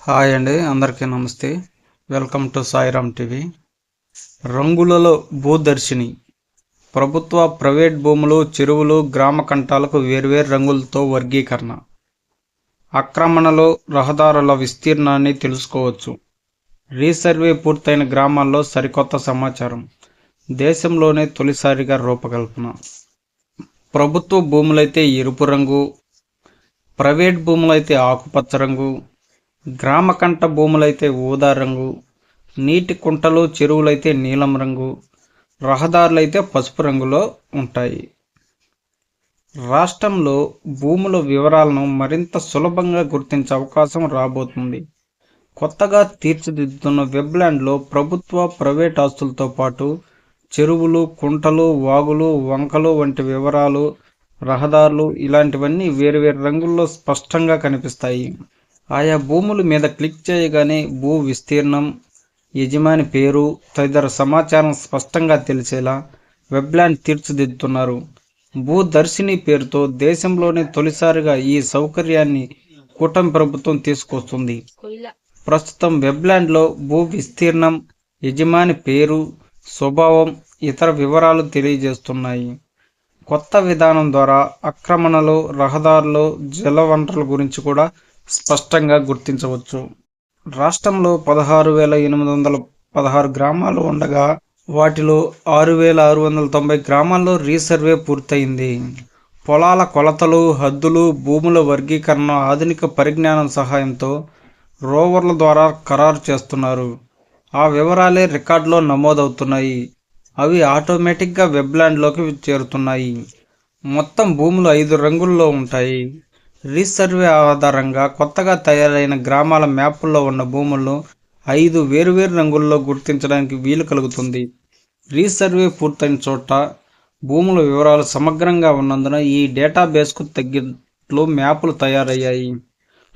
Hi అండి అందరికీ నమస్తే. Welcome to Sairam TV. రంగులలో భూదర్శిని. ప్రభుత్వ ప్రైవేట్ భూములు చెరువులు గ్రామ కంటాలకు వేర్వేరు రంగులతో వర్గీకరణ. ఆక్రమణలో రహదారుల విస్తీర్ణాన్ని తెలుసుకోవచ్చు. రీసర్వే పూర్తయిన గ్రామాల్లో సరికొత్త సమాచారం. దేశంలోనే తొలిసారిగా రూపకల్పన. ప్రభుత్వ భూములైతే ఎరుపు రంగు ప్రైవేట్ భూములైతే ఆకుపచ్చ రంగు గ్రామకంట భూములైతే ఊదా రంగు నీటి కుంటలు చెరువులైతే నీలం రంగు రహదారులైతే పసుపు రంగులో ఉంటాయి. రాష్ట్రంలో భూముల వివరాలను మరింత సులభంగా గుర్తించే అవకాశం రాబోతుంది. కొత్తగా తీర్చిదిద్దుతున్న వెబ్లాండ్లో ప్రభుత్వ ప్రైవేట్ ఆస్తులతో పాటు చెరువులు కుంటలు వాగులు వంకలు వంటి వివరాలు రహదారులు ఇలాంటివన్నీ వేరువేరు రంగుల్లో స్పష్టంగా కనిపిస్తాయి. ఆయా భూముల మీద క్లిక్ చేయగానే భూ విస్తీర్ణం యజమాని పేరు తదితర సమాచారం స్పష్టంగా తెలిసేలా వెబ్లాండ్ తీర్చిదిద్దుతున్నారు. భూదర్శిని పేరుతో దేశంలోనే తొలిసారిగా ఈ సౌకర్యాన్ని కూటమి ప్రభుత్వం తీసుకొస్తుంది. ప్రస్తుతం వెబ్లాండ్లో భూ విస్తీర్ణం యజమాని పేరు స్వభావం ఇతర వివరాలు తెలియజేస్తున్నాయి. కొత్త విధానం ద్వారా ఆక్రమణలు రహదారులు జల వనరుల గురించి కూడా స్పష్టంగా గుర్తించవచ్చు. రాష్ట్రంలో పదహారు వేల ఎనిమిది వందల పదహారు గ్రామాలు ఉండగా వాటిలో ఆరు వేల ఆరు వందల తొంభై గ్రామాల్లో రీసర్వే పూర్తయింది. పొలాల కొలతలు హద్దులు భూముల వర్గీకరణ ఆధునిక పరిజ్ఞానం సహాయంతో రోవర్ల ద్వారా ఖరారు చేస్తున్నారు. ఆ వివరాలే రికార్డులో నమోదవుతున్నాయి. అవి ఆటోమేటిక్గా వెబ్లాండ్లోకి చేరుతున్నాయి. మొత్తం భూములు ఐదు రంగుల్లో ఉంటాయి. రీసర్వే ఆధారంగా కొత్తగా తయారైన గ్రామాల మ్యాపుల్లో ఉన్న భూములను ఐదు వేరువేరు రంగుల్లో గుర్తించడానికి వీలు కలుగుతుంది. రీసర్వే పూర్తయిన చోట భూముల వివరాలు సమగ్రంగా ఉన్నందున ఈ డేటాబేస్కు తగ్గిట్లు మ్యాపులు తయారయ్యాయి.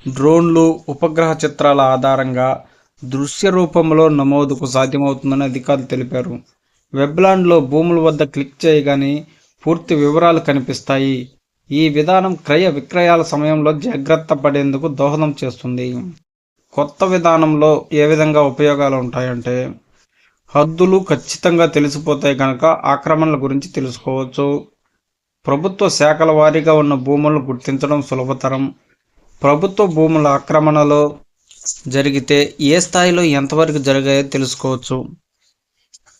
డ్రోన్లు ఉపగ్రహ చిత్రాల ఆధారంగా దృశ్య రూపంలో నమోదుకు సాధ్యమవుతుందని అధికారులు తెలిపారు. వెబ్లాండ్లో భూముల వద్ద క్లిక్ చేయగానే పూర్తి వివరాలు కనిపిస్తాయి. ఈ విధానం క్రయ విక్రయాల సమయంలో జాగ్రత్త పడేందుకు దోహదం చేస్తుంది. కొత్త విధానంలో ఏ విధంగా ఉపయోగాలు ఉంటాయంటే హద్దులు ఖచ్చితంగా తెలిసిపోతాయి కనుక ఆక్రమణల గురించి తెలుసుకోవచ్చు. ప్రభుత్వ శాఖల వారీగా ఉన్న భూములను గుర్తించడం సులభతరం. ప్రభుత్వ భూముల ఆక్రమణలో జరిగితే ఏ స్థాయిలో ఎంతవరకు జరిగాయో తెలుసుకోవచ్చు.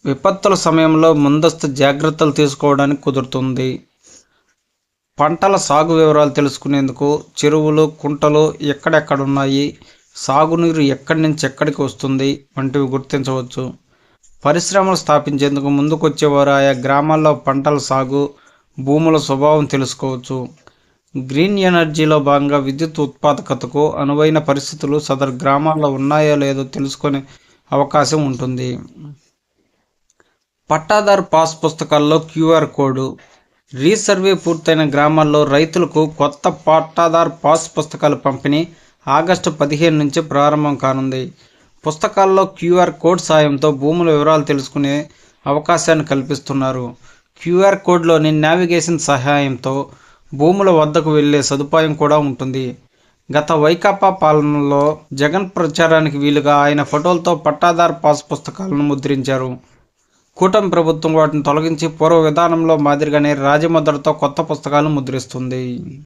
విపత్తుల సమయంలో ముందస్తు జాగ్రత్తలు తీసుకోవడానికి కుదురుతుంది. పంటల సాగు వివరాలు తెలుసుకునేందుకు చెరువులు కుంటలు ఎక్కడెక్కడున్నాయి సాగునీరు ఎక్కడి నుంచి ఎక్కడికి వస్తుంది వంటివి గుర్తించవచ్చు. పరిశ్రమలు స్థాపించేందుకు ముందుకొచ్చేవారు ఆయా గ్రామాల్లో పంటల సాగు భూముల స్వభావం తెలుసుకోవచ్చు. గ్రీన్ ఎనర్జీలో భాగంగా విద్యుత్ ఉత్పాదకతకు అనువైన పరిస్థితులు సదరు గ్రామాల్లో ఉన్నాయో లేదో తెలుసుకునే అవకాశం ఉంటుంది. పట్టాదారు పాస్ పుస్తకాల్లో క్యూఆర్ కోడ్ రీసర్వే పూర్తయిన గ్రామాల్లో రైతులకు కొత్త పట్టాదార్ పాస్ పుస్తకాలు పంపిణీ ఆగస్టు పదిహేను నుంచి ప్రారంభం కానుంది. పుస్తకాల్లో క్యూఆర్ కోడ్ సాయంతో భూముల వివరాలు తెలుసుకునే అవకాశాన్ని కల్పిస్తున్నారు. క్యూఆర్ కోడ్లోని నావిగేషన్ సహాయంతో భూముల వద్దకు వెళ్ళే సదుపాయం కూడా ఉంటుంది. గత వైకాపా పాలనలో జగన్ ప్రచారానికి వీలుగా ఆయన ఫోటోలతో పట్టాదారు పాస్ పుస్తకాలను ముద్రించారు. కూటమి ప్రభుత్వం వాటిని తొలగించి పూర్వ విధానంలో మాదిరిగానే రాజముద్రతో కొత్త పుస్తకాలను ముద్రిస్తుంది.